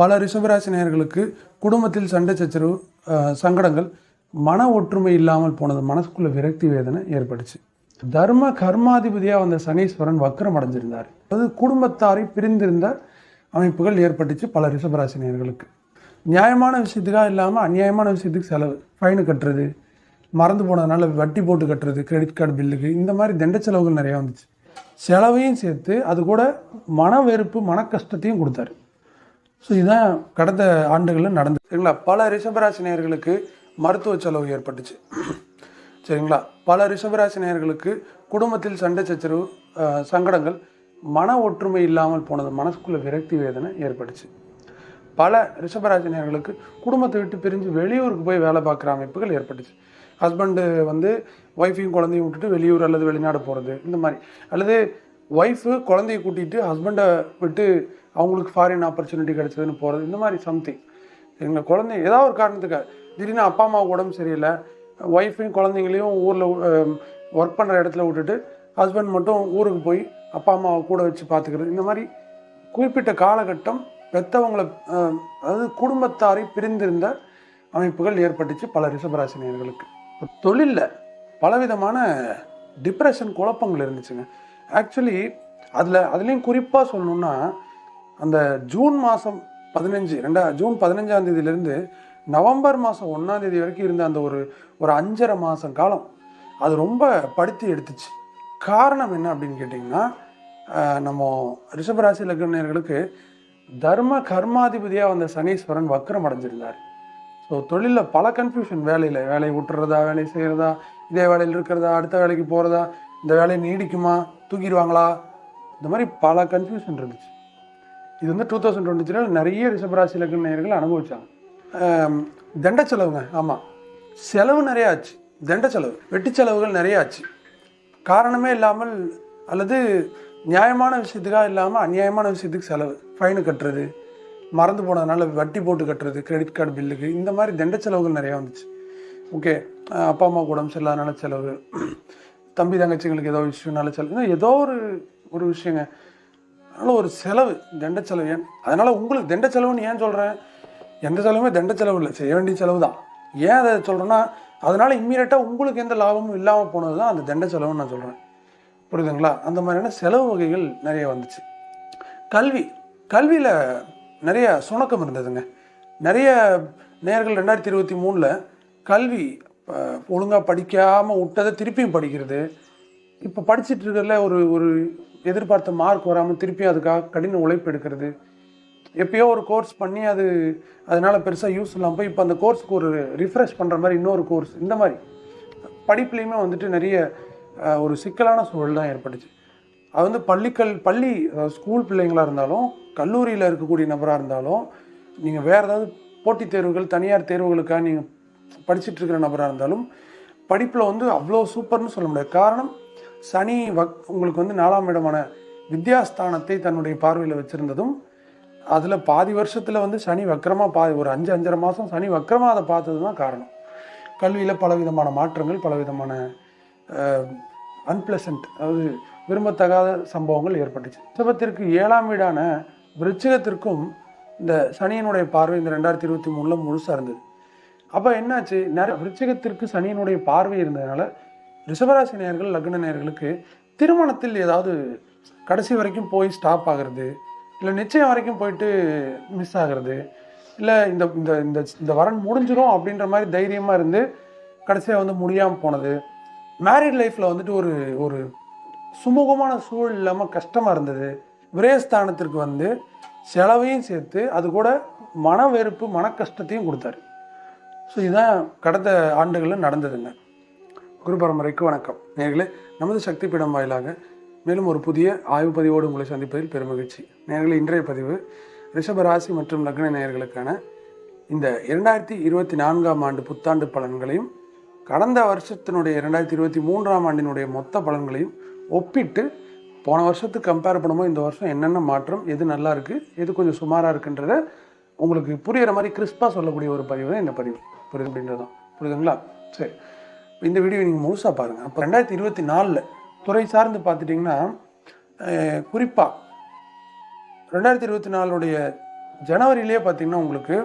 பல ரிஷபராசி நேயர்களுக்கு குடும்பத்தில் சண்டை சச்சரவு சங்கடங்கள் மன ஒற்றுமை இல்லாமல் போனது மனசுக்குள்ள விரக்தி வேதனை ஏற்பட்டுச்சு. தர்ம கர்மாதிபதியாக வந்த சனீஸ்வரன் வக்கரம் அடைஞ்சிருந்தார். அது குடும்பத்தாரை பிரிந்திருந்த அமைப்புகள் ஏற்பட்டுச்சு பல ரிஷபராசி நியாயமான விஷயத்துக்காக இல்லாமல் அநியாயமான விஷயத்துக்கு செலவு. ஃபைனு கட்டுறது மறந்து போனதுனால வட்டி போட்டு கட்டுறது கிரெடிட் கார்டு பில்லுக்கு இந்த மாதிரி தண்ட செலவுகள் நிறையா வந்துச்சு. செலவையும் சேர்த்து அது கூட மன வெறுப்பு மன கஷ்டத்தையும் கொடுத்தாரு. ஸோ இதுதான் கடந்த ஆண்டுகளில் நடந்தது. சரிங்களா? பல ரிஷபராசி நேயர்களுக்கு மருத்துவ செலவு ஏற்பட்டுச்சு. சரிங்களா? பல ரிஷபராசி நேயர்களுக்கு குடும்பத்தில் சண்டை சச்சரவு சங்கடங்கள் மன ஒற்றுமை இல்லாமல் போனது மனசுக்குள்ள விரக்தி வேதனை ஏற்பட்டுச்சு. பல ரிஷபராசினியர்களுக்கு குடும்பத்தை விட்டு பிரிஞ்சு வெளியூருக்கு போய் வேலை பார்க்குற அமைப்புகள் ஏற்பட்டுச்சு. ஹஸ்பண்டு வந்து ஒய்ஃபையும் குழந்தையும் விட்டுட்டு வெளியூர் அல்லது வெளிநாடு போகிறது இந்த மாதிரி. அல்லது ஒய்ஃபு குழந்தைய கூட்டிகிட்டு ஹஸ்பண்டை விட்டு அவங்களுக்கு ஃபாரின் ஆப்பர்ச்சுனிட்டி கிடைச்சதுன்னு போகிறது இந்த மாதிரி சம்திங் எங்கள் குழந்தை ஏதாவது ஒரு காரணத்துக்காக திடீர்னு அப்பா அம்மாவுக்கு உடம்பு சரியில்லை ஒய்ஃபையும் குழந்தைங்களையும் ஊரில் ஒர்க் பண்ணுற இடத்துல விட்டுட்டு ஹஸ்பண்ட் மட்டும் ஊருக்கு போய் அப்பா அம்மாவை கூட வச்சு பார்த்துக்கிறது. இந்த மாதிரி குறிப்பிட்ட காலகட்டம் பெற்றவங்களை அதாவது குடும்பத்தாரை பிரிந்திருந்த அமைப்புகள் ஏற்பட்டுச்சு பல ரிஷபராசினியர்களுக்கு. தொழிலில் பலவிதமான டிப்ரெஷன் குழப்பங்கள் இருந்துச்சுங்க. ஆக்சுவலி அதில் அதுலேயும் குறிப்பாக சொல்லணுன்னா அந்த ஜூன் மாதம் பதினஞ்சு ரெண்டா ஜூன் பதினஞ்சாம் தேதியிலேருந்து நவம்பர் மாதம் ஒன்றாம் தேதி வரைக்கும் இருந்த அந்த ஒரு ஒரு அஞ்சரை மாதம் காலம் அது ரொம்ப படுத்தி எடுத்துச்சு. காரணம் என்ன அப்படின்னு கேட்டிங்கன்னா நம்ம ரிஷபராசி லக்னர்களுக்கு தர்ம கர்மாதிபதியாக வந்த சனீஸ்வரன் வக்கரம் அடைஞ்சிருந்தார். ஸோ தொழிலில் பல கன்ஃபியூஷன் வேலையில் வேலையை விட்டுறதா வேலையை செய்கிறதா இதே வேலையில் இருக்கிறதா அடுத்த வேலைக்கு போகிறதா இந்த வேலையை நீடிக்குமா தூக்கிடுவாங்களா இந்த மாதிரி பல கன்ஃபியூஷன் இருந்துச்சு. இது வந்து டூ தௌசண்ட் டுவெண்ட்டி த்ரீல நிறைய ரிஷபராசி லக்ன நேயர்கள் அனுபவிச்சாங்க. தண்ட செலவுங்க ஆமாம் செலவு நிறைய ஆச்சு தண்ட செலவு வெட்டி செலவுகள் நிறைய ஆச்சு. காரணமே இல்லாமல் அல்லது நியாயமான விஷயத்துக்காக இல்லாமல் அநியாயமான விஷயத்துக்கு செலவு ஃபைனு கட்டுறது மறந்து போனதுனால வட்டி போட்டு கட்டுறது கிரெடிட் கார்டு பில்லுக்கு இந்த மாதிரி தண்ட செலவுகள் நிறையா வந்துச்சு. ஓகே அப்பா அம்மா உடம்பு சரியில்லாதனால செலவு தம்பி தங்கச்சிங்களுக்கு ஏதோ இஷ்யூனால செலவு ஏதோ ஒரு ஒரு விஷயங்க. அதனால் ஒரு செலவு தண்ட செலவு ஏன்? அதனால் உங்களுக்கு தண்ட செலவுன்னு ஏன் சொல்கிறேன் எந்த செலவுமே தண்ட செலவு இல்லை. செய்ய வேண்டிய செலவு தான் ஏன் அதை சொல்கிறேன்னா அதனால் இம்மீடியட்டாக உங்களுக்கு எந்த லாபமும் இல்லாமல் போனது தான் அந்த தண்ட செலவுன்னு நான் சொல்கிறேன் புரியுதுங்களா? அந்த மாதிரியான செலவு வகைகள் நிறைய வந்துச்சு. கல்வி. கல்வியில் நிறைய சுணக்கம் இருந்ததுங்க. நிறைய நேர்கள் ரெண்டாயிரத்தி இருபத்தி மூணில் கல்வி ஒழுங்காக படிக்காமல் விட்டதை திருப்பியும் படிக்கிறது. இப்போ படிச்சிட்டு இருக்கிறதுல ஒரு ஒரு எதிர்பார்த்த மார்க் வராமல் திருப்பி அதுக்காக கடின உழைப்பு எடுக்கிறது. எப்பயோ ஒரு கோர்ஸ் பண்ணி அது அதனால் பெருசாக யூஸ் இல்லாமல் போய் இப்போ அந்த கோர்ஸ்க்கு ஒரு ரிஃப்ரெஷ் பண்ணுற மாதிரி இன்னொரு கோர்ஸ் இந்த மாதிரி படிப்புலேயுமே வந்துட்டு நிறைய ஒரு சிக்கலான சூழல் தான் ஏற்பட்டுச்சு. அது வந்து பள்ளிக்கல் பள்ளி ஸ்கூல் பிள்ளைங்களாக இருந்தாலும் கல்லூரியில் இருக்கக்கூடிய நபராக இருந்தாலும் நீங்கள் வேறு ஏதாவது போட்டித் தேர்வுகள் தனியார் தேர்வுகளுக்காக நீங்கள் படிச்சுட்டு இருக்கிற நபராக இருந்தாலும் படிப்பில் வந்து அவ்வளோ சூப்பர்னு சொல்ல முடியாது. காரணம் சனி வக் உங்களுக்கு வந்து நாலாம் இடமான வித்யாஸ்தானத்தை தன்னுடைய பார்வையில் வச்சுருந்ததும் அதில் பாதி வருஷத்தில் வந்து சனி வக்கரமாக பா ஒரு அஞ்சு அஞ்சரை மாதம் சனி வக்கரமாக அதை பார்த்தது தான் காரணம். கல்வியில் பலவிதமான மாற்றங்கள் பலவிதமான அன்பிளசன்ட் அதாவது விரும்பத்தகாத சம்பவங்கள் ஏற்பட்டுச்சு. ரிஷபத்திற்கு ஏழாம் வீடான விருச்சிகத்திற்கும் இந்த சனியினுடைய பார்வை இந்த ரெண்டாயிரத்தி இருபத்தி மூணில் முழுசாக இருந்தது. அப்போ என்னாச்சு? நிறைய விருச்சிகத்திற்கு சனியினுடைய பார்வை இருந்ததுனால ரிஷபராசி நேர்கள் லக்ன நேர்களுக்கு திருமணத்தில் ஏதாவது கடைசி வரைக்கும் போய் ஸ்டாப் ஆகிறது இல்லை நிச்சயம் வரைக்கும் போயிட்டு மிஸ் ஆகிறது இல்லை இந்த இந்த இந்த இந்த வரன் முடிஞ்சிடும் அப்படின்ற மாதிரி தைரியமாக இருந்து கடைசியாக வந்து முடியாமல் போனது. மேரிட் லைஃப்பில் வந்துட்டு ஒரு ஒரு சுமூகமான சூழல் இல்லாமல் கஷ்டமாக இருந்தது. விரயஸ்தானத்திற்கு வந்து செலவையும் சேர்த்து அது கூட மன வெறுப்பு மன கஷ்டத்தையும் கொடுத்தாரு. ஸோ இதுதான் கடந்த ஆண்டுகளில் நடந்ததுங்க. குரு பரம்பரைக்கு வணக்கம். நேர்களே நமது சக்தி பீடம் வாயிலாக மேலும் ஒரு புதிய ஆய்வு பதிவோடு உங்களை சந்திப்பதில் பெருமகிழ்ச்சி. நேர்களே இன்றைய பதிவு ரிஷபராசி மற்றும் லக்ன நேயர்களுக்கான இந்த இரண்டாயிரத்தி இருபத்தி நான்காம் ஆண்டு புத்தாண்டு பலன்களையும் கடந்த வருஷத்தினுடைய இரண்டாயிரத்தி இருபத்தி மூன்றாம் ஆண்டினுடைய மொத்த பலன்களையும் ஒப்பிட்டு போன வருஷத்துக்கு கம்பேர் பண்ணும்போது இந்த வருஷம் என்னென்ன மாற்றம் எது நல்லா இருக்குது எது கொஞ்சம் சுமாராக இருக்குன்றத உங்களுக்கு புரிகிற மாதிரி கிறிஸ்பாக சொல்லக்கூடிய ஒரு பதிவு தான் இந்த பதிவு. புரியுது அப்படின்றதான் புரியுதுங்களா? சரி. இந்த வீடியோ நீங்கள் முழுசாக பாருங்கள் அப்போ ரெண்டாயிரத்தி இருபத்தி நாலில் துறை சார்ந்து பார்த்துட்டிங்கன்னா குறிப்பாக ரெண்டாயிரத்தி இருபத்தி நாலுடைய ஜனவரியிலேயே பார்த்திங்கன்னா உங்களுக்கு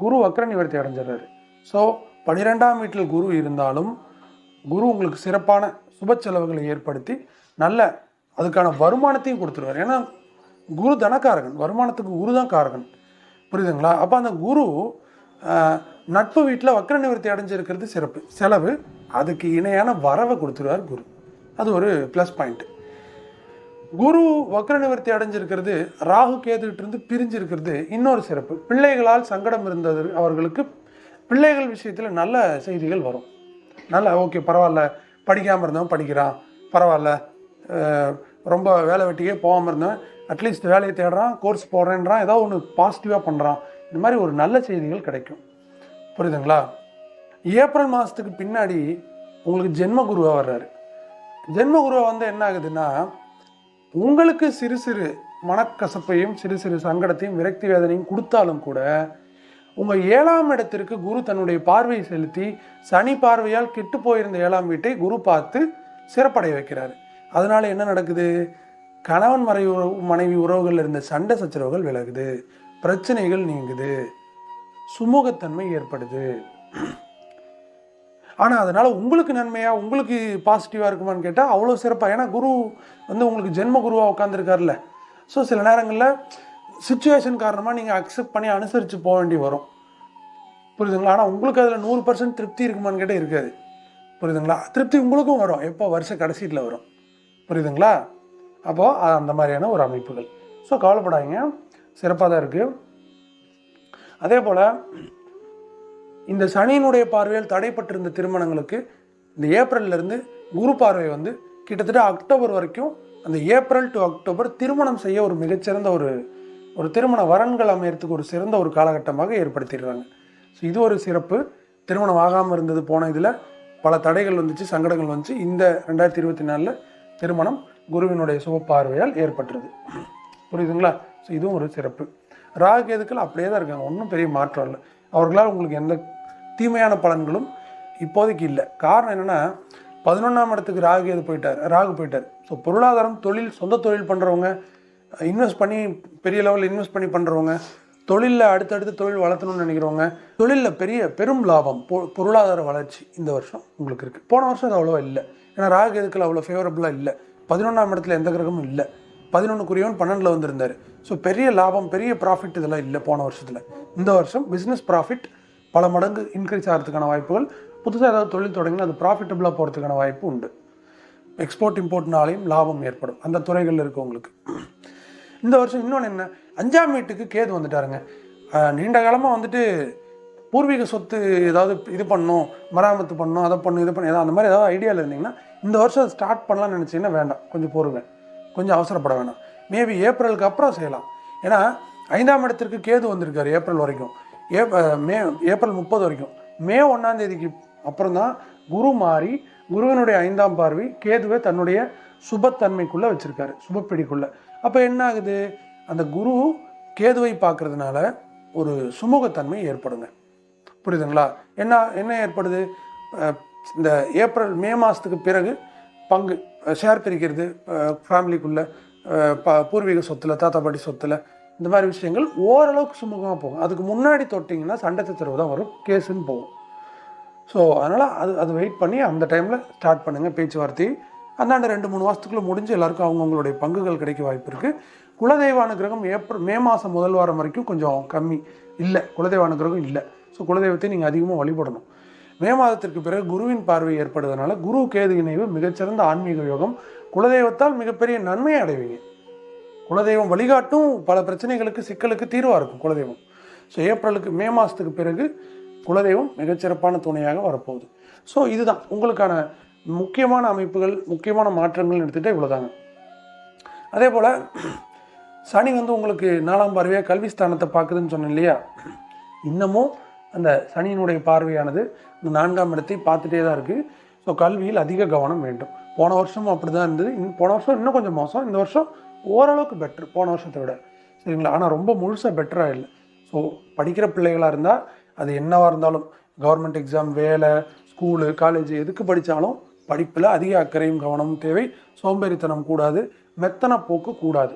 குரு வக்கர நிவர்த்தி அடைஞ்சிடுறாரு. ஸோ பன்னிரெண்டாம் வீட்டில் குரு இருந்தாலும் குரு உங்களுக்கு சிறப்பான சுப செலவுகளை ஏற்படுத்தி நல்ல அதுக்கான வருமானத்தையும் கொடுத்துருவார். ஏன்னா குரு தனக்காரகன். வருமானத்துக்கு குரு தான் காரகன். புரியுதுங்களா? அப்போ அந்த குரு நட்பு வீட்டில் வக்கர நிவர்த்தி அடைஞ்சிருக்கிறது சிறப்பு. செலவு அதுக்கு இணையான வரவை கொடுத்துருவார் குரு. அது ஒரு ப்ளஸ் பாயிண்ட் குரு வக்கர நிவர்த்தி அடைஞ்சிருக்கிறது ராகு கேதுகிட்டிருந்து பிரிஞ்சிருக்கிறது இன்னொரு சிறப்பு. பிள்ளைகளால் சங்கடம் இருந்தது அவர்களுக்கு பிள்ளைகள் விஷயத்தில் நல்ல செய்திகள் வரும். நல்ல ஓகே பரவாயில்ல படிக்காமல் இருந்தவன் படிக்கிறான் பரவாயில்ல ரொம்ப வேலை வெட்டியே போகாமல் இருந்தவன் அட்லீஸ்ட் வேலையை தேடுறான் கோர்ஸ் போடுறேன்றான் ஏதோ ஒன்று பாசிட்டிவாக பண்ணுறான் இந்த மாதிரி ஒரு நல்ல செய்திகள் கிடைக்கும். புரியுதுங்களா? ஏப்ரல் மாதத்துக்கு பின்னாடி உங்களுக்கு ஜென்ம குருவாக வர்றாரு. ஜென்ம குருவா வந்து என்ன ஆகுதுன்னா உங்களுக்கு சிறு சிறு மனக்கசப்பையும் சிறு சிறு சங்கடத்தையும் விரக்தி வேதனையும் கொடுத்தாலும் கூட உங்கள் ஏழாம் இடத்திற்கு குரு தன்னுடைய பார்வையை செலுத்தி சனி பார்வையால் கெட்டு போயிருந்த ஏழாம் வீட்டை குரு பார்த்து சிறப்படைய வைக்கிறார். அதனால் என்ன நடக்குது? கணவன் மறை உறவு மனைவி உறவுகளில் இருந்த சண்டை சச்சரவுகள் விலகுது. பிரச்சனைகள் நீங்குது. சுமூகத்தன்மை ஏற்படுது. ஆனால் அதனால் உங்களுக்கு நன்மையாக உங்களுக்கு பாசிட்டிவாக இருக்குமான்னு கேட்டால் அவ்வளோ சிறப்பாக ஏன்னா குரு வந்து உங்களுக்கு ஜென்ம குருவாக உட்காந்துருக்காருல்ல ஸோ சில நேரங்களில் சுச்சுவேஷன் காரணமாக நீங்கள் அக்செப்ட் பண்ணி அனுசரித்து போக வேண்டி வரும். புரியுதுங்களா? ஆனால் உங்களுக்கு அதில் நூறு பர்சன்ட் திருப்தி இருக்குமான்னு கேட்டால் இருக்காது. புரியுதுங்களா? திருப்தி உங்களுக்கும் வரும். எப்போ? வருஷ கடைசியில் வரும். புரியுதுங்களா? அப்போது அந்த மாதிரியான ஒரு அமைப்புகள். ஸோ கவலைப்படாதீங்க. சிறப்பாக தான் இருக்குது அதே போல் இந்த சனியினுடைய பார்வையில் தடைப்பட்டிருந்த திருமணங்களுக்கு இந்த ஏப்ரல்லேருந்து குரு பார்வை வந்து கிட்டத்தட்ட அக்டோபர் வரைக்கும் அந்த ஏப்ரல் டு அக்டோபர் திருமணம் செய்ய ஒரு மிகச்சிறந்த ஒரு ஒரு திருமண வரன்கள் அமையறதுக்கு ஒரு சிறந்த ஒரு காலகட்டமாக ஏற்படுத்திடுறாங்க. ஸோ இது ஒரு சிறப்பு. திருமணம் ஆகாமல் இருந்தது போன இதில் பல தடைகள் வந்துச்சு சங்கடங்கள் வந்துச்சு. இந்த ரெண்டாயிரத்தி இருபத்தி நாலில் திருமணம் குருவினுடைய சுப பார்வையால் ஏற்பட்டுருது. புரியுதுங்களா? ஸோ இதுவும் ஒரு சிறப்பு. ராகு கேதுக்கள் அப்படியே தான் இருக்காங்க. ஒன்றும் பெரிய மாற்றம் இல்லை. அவர்களால் உங்களுக்கு எந்த தீமையான பலன்களும் இப்போதைக்கு இல்லை. காரணம் என்னென்னா பதினொன்றாம் இடத்துக்கு ராகு கேது போயிட்டார்? ராகு போயிட்டார். ஸோ பொருளாதாரம் தொழில் சொந்த தொழில் பண்ணுறவங்க இன்வெஸ்ட் பண்ணி பெரிய லெவலில் இன்வெஸ்ட் பண்ணி பண்ணுறவங்க தொழிலில் அடுத்தடுத்து தொழில் வளர்த்தணும்னு நினைக்கிறவங்க தொழிலில் பெரிய பெரும் லாபம் பொ- பொருளாதார வளர்ச்சி இந்த வருஷம் உங்களுக்கு இருக்குது போன வருஷம் அது அவ்வளோவா இல்லை. ஏன்னா ராகு கேதுக்கள் அவ்வளோ ஃபேவரபுளாக இல்லை. பதினொன்றாம் இடத்துல எந்த கிரகமும் இல்லை. பதினொன்றுக்குரியவன் பன்னெண்டில் வந்திருந்தார். ஸோ பெரிய லாபம் பெரிய ப்ராஃபிட் இதெல்லாம் இல்லை போன வருஷத்தில். இந்த வருஷம் பிஸ்னஸ் ப்ராஃபிட் பல மடங்கு இன்க்ரீஸ் ஆகிறதுக்கான வாய்ப்புகள். புதுசாக ஏதாவது தொழில் தொடங்கினா அது ப்ராஃபிட்டபுளாக போகிறதுக்கான வாய்ப்பு உண்டு. எக்ஸ்போர்ட் இம்போர்ட்னாலையும் லாபம் ஏற்படும். அந்த துறைகளில் இருக்கவங்களுக்கு. இந்த வருஷம் இன்னொன்று என்ன? அஞ்சாம் வீட்டுக்கு கேது வந்துட்டாருங்க. நீண்ட காலமாக வந்துட்டு பூர்வீக சொத்து ஏதாவது இது பண்ணும் மராமத்து பண்ணும் அதை பண்ணும் இது பண்ணும் ஏதாவது அந்த மாதிரி ஏதாவது ஐடியாவில் இருந்தீங்கன்னா இந்த வருஷம் ஸ்டார்ட் பண்ணலாம்னு நினச்சிங்கன்னா வேண்டாம். கொஞ்சம் பொறுங்க. கொஞ்சம் அவசரப்பட வேணாம். மேபி ஏப்ரலுக்கு அப்புறம் செய்யலாம். ஏன்னா ஐந்தாம் இடத்திற்கு கேது வந்திருக்காரு ஏப்ரல் வரைக்கும். ஏப் மே ஏப்ரல் முப்பது வரைக்கும். மே ஒன்றாம் தேதிக்கு அப்புறம் தான் குரு மாறி குருவினுடைய ஐந்தாம் பார்வை கேதுவை தன்னுடைய சுபத்தன்மைக்குள்ளே வச்சிருக்காரு. சுபப்பிடிக்குள்ளே. அப்போ என்ன ஆகுது? அந்த குரு கேதுவை பார்க்கறதுனால ஒரு சுமூகத்தன்மை ஏற்படுங்க. புரியுதுங்களா? என்ன என்ன ஏற்படுது? இந்த ஏப்ரல் மே மாதத்துக்கு பிறகு பங்கு ஷேர் பிரிக்கிறது ஃபேமிலிக்குள்ளே ப பூர்வீக சொத்தில் தாத்தா பாட்டி சொத்தில் இந்த மாதிரி விஷயங்கள் ஓரளவுக்கு சுமூகமாக போகும். அதுக்கு முன்னாடி தொட்டிங்கன்னா சண்டை தத்துறவு தான் வரும் கேஸுன்னு போகும். ஸோ அதனால் அது அது வெயிட் பண்ணி அந்த டைமில் ஸ்டார்ட் பண்ணுங்கள் பேச்சுவார்த்தை. அந்தாண்ட ரெண்டு மூணு மாதத்துக்குள்ளே முடிஞ்சு எல்லாருக்கும் அவங்கவுங்களுடைய பங்குகள் கிடைக்க வாய்ப்பு இருக்குது குலதெய்வ அனுகிரகம் ஏப்ரல் மே மாதம் முதல் வாரம் வரைக்கும் கொஞ்சம் கம்மி. இல்லை குலதெய்வ அனுகிரகம் இல்லை. ஸோ குலதெய்வத்தை நீங்கள் அதிகமாக வழிபடணும். மே மாதத்திற்கு பிறகு குருவின் பார்வை ஏற்படுவதனால குரு கேது இணைவு மிகச்சிறந்த ஆன்மீக யோகம் குலதெய்வத்தால் மிகப்பெரிய நன்மையை அடைவீங்க. குலதெய்வம் வழிகாட்டும் பல பிரச்சனைகளுக்கு சிக்கலுக்கு தீர்வாக இருக்கும் குலதெய்வம். ஸோ ஏப்ரலுக்கு மே மாதத்துக்கு பிறகு குலதெய்வம் மிகச்சிறப்பான துணையாக வரப்போகுது. ஸோ இதுதான். உங்களுக்கான முக்கியமான அமைப்புகள் முக்கியமான மாற்றங்கள் எடுத்துகிட்டே இவ்வளோதாங்க அதே போல் சனி வந்து உங்களுக்கு நாலாம் பார்வையாக கல்வி ஸ்தானத்தை பார்க்குதுன்னு சொன்னேன் இல்லையா? இன்னமும் அந்த சனியினுடைய பார்வையானது இந்த நான்காம் இடத்தை பார்த்துட்டே தான் இருக்குது ஸோ கல்வியில் அதிக கவனம் வேண்டும். போன வருஷமும் அப்படி தான் இருந்தது. இன் போன வருஷம் இன்னும் கொஞ்சம் மோசம். இந்த வருஷம் ஓரளவுக்கு பெட்ரு போன வருஷத்தை விட. சரிங்களா? ஆனால் ரொம்ப முழுசாக பெட்டராக இல்லை. ஸோ படிக்கிற பிள்ளைகளாக இருந்தால் அது என்னவாக இருந்தாலும் கவர்மெண்ட் எக்ஸாம் வேலை ஸ்கூலு காலேஜ் எதுக்கு படித்தாலும் படிப்பில் அதிக அக்கறையும் கவனமும் தேவை. சோம்பேறித்தனம் கூடாது. மெத்தன போக்கு கூடாது.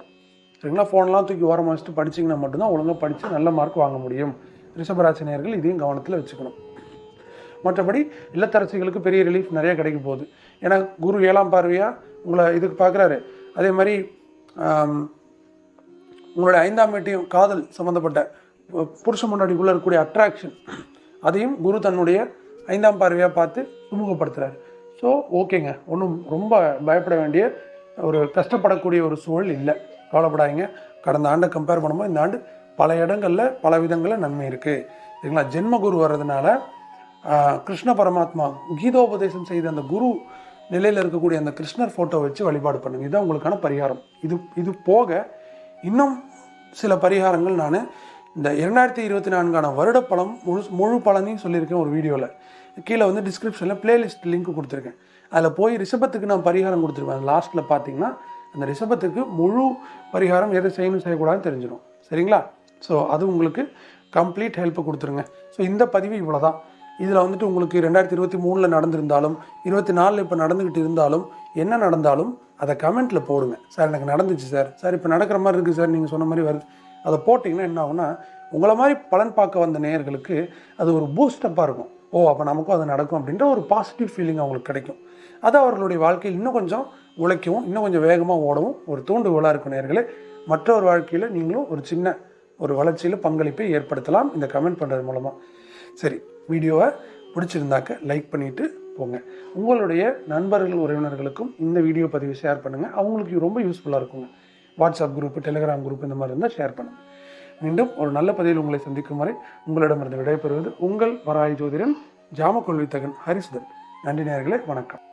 சரிங்களா? ஃபோன்லாம் தூக்கி ஓரமாக வச்சுட்டு படிச்சிங்கன்னா மட்டும்தான் ஒழுங்காக படித்து நல்ல மார்க் வாங்க முடியும். ரிஷபராசினியர்கள் இதையும் கவனத்தில் வச்சுக்கணும். மற்றபடி இல்லத்தரசிகளுக்கு பெரிய ரிலீஃப் நிறையா கிடைக்க போகுது. ஏன்னா குரு ஏழாம் பார்வையாக உங்களை இதுக்கு பார்க்குறாரு. அதே மாதிரி உங்களுடைய ஐந்தாம் வீட்டையும் காதல் சம்மந்தப்பட்ட புருஷன் புருஷ முன்னாடிக்குள்ளே இருக்கக்கூடிய அட்ராக்ஷன் அதையும் குரு தன்னுடைய ஐந்தாம் பார்வையாக பார்த்து சுமூகப்படுத்துறாரு. ஸோ ஓகேங்க. ஒன்றும் ரொம்ப பயப்பட வேண்டிய ஒரு கஷ்டப்படக்கூடிய ஒரு சூழல் இல்லை. கவலைப்படாதீங்க. கடந்த ஆண்டை கம்பேர் பண்ணும்போது இந்த ஆண்டு பல இடங்களில் பல விதங்களில் நன்மை இருக்குது சரிங்களா? ஜென்ம குரு வர்றதுனால ஆஹ், கிருஷ்ண பரமாத்மா கீதோபதேசம் செய்த அந்த குரு நிலையில் இருக்கக்கூடிய அந்த கிருஷ்ணர் ஃபோட்டோ வச்சு வழிபாடு பண்ணுங்க. இதுதான் உங்களுக்கான பரிகாரம். இது இது போக இன்னும் சில பரிகாரங்கள் நான் இந்த இரண்டாயிரத்தி இருபத்தி நான்கான வருட பழம் முழு முழு பலனையும் சொல்லியிருக்கேன் ஒரு வீடியோவில் கீழே வந்து டிஸ்கிரிப்ஷனில் பிளேலிஸ்ட் லிங்க் கொடுத்துருக்கேன். அதில் போய் ரிஷபத்துக்கு நான் பரிகாரம் கொடுத்துருவேன். லாஸ்ட்டில் பார்த்தீங்கன்னா அந்த ரிஷபத்துக்கு முழு பரிகாரம் எதை செய்யணும் செய்யக்கூடாதுன்னு தெரிஞ்சிடும். சரிங்களா? ஸோ அது உங்களுக்கு கம்ப்ளீட் ஹெல்ப் கொடுத்துருங்க. ஸோ இந்த பதிவு இவ்வளோ தான் இதில் வந்துட்டு உங்களுக்கு ரெண்டாயிரத்தி இருபத்தி மூணில் நடந்திருந்தாலும் இருபத்தி நாலில் இப்போ நடந்துக்கிட்டு இருந்தாலும் என்ன நடந்தாலும் அதை கமெண்ட்டில் போடுங்க. சார் எனக்கு நடந்துச்சு சார். சார் இப்போ நடக்கிற மாதிரி இருக்குது சார் நீங்கள் சொன்ன மாதிரி வருது. அதை போட்டிங்கன்னா என்ன ஆகும்னா உங்களை மாதிரி பலன் பார்க்க வந்த நேயர்களுக்கு அது ஒரு பூஸ்டப்பாக இருக்கும். ஓ அப்போ நமக்கும் அது நடக்கும் அப்படின்ற ஒரு பாசிட்டிவ் ஃபீலிங் அவங்களுக்கு கிடைக்கும். அது அவர்களுடைய வாழ்க்கையில் இன்னும் கொஞ்சம் உழைக்கவும் இன்னும் கொஞ்சம் வேகமாக ஓடவும் ஒரு தூண்டுகோலாக இருக்கும் நேயர்களே. மற்றொரு வாழ்க்கையில் நீங்களும் ஒரு சின்ன ஒரு வளர்ச்சியில் பங்களிப்பை ஏற்படுத்தலாம். இந்த கமெண்ட் பண்ணுறது மூலமாக. சரி வீடியோவை பிடிச்சிருந்தாக்க லைக் பண்ணிவிட்டு போங்க. உங்களுடைய நண்பர்கள் உறவினர்களுக்கும் இந்த வீடியோ பதிவு ஷேர் பண்ணுங்கள் அவங்களுக்கு ரொம்ப யூஸ்ஃபுல்லாக இருக்குங்க. வாட்ஸ்அப் குரூப் டெலிகிராம் குரூப் இந்த மாதிரி இருந்தால் ஷேர் பண்ணுங்கள் மீண்டும் ஒரு நல்ல பதிவில் உங்களை சந்திக்கும் வரை உங்களிடமிருந்து விடைபெறுவது உங்கள் வராய் ஜோதிடன் ஜாமக்கொள்வித்தகன் ஹரிசுதன். நன்றி நேர்களே வணக்கம்.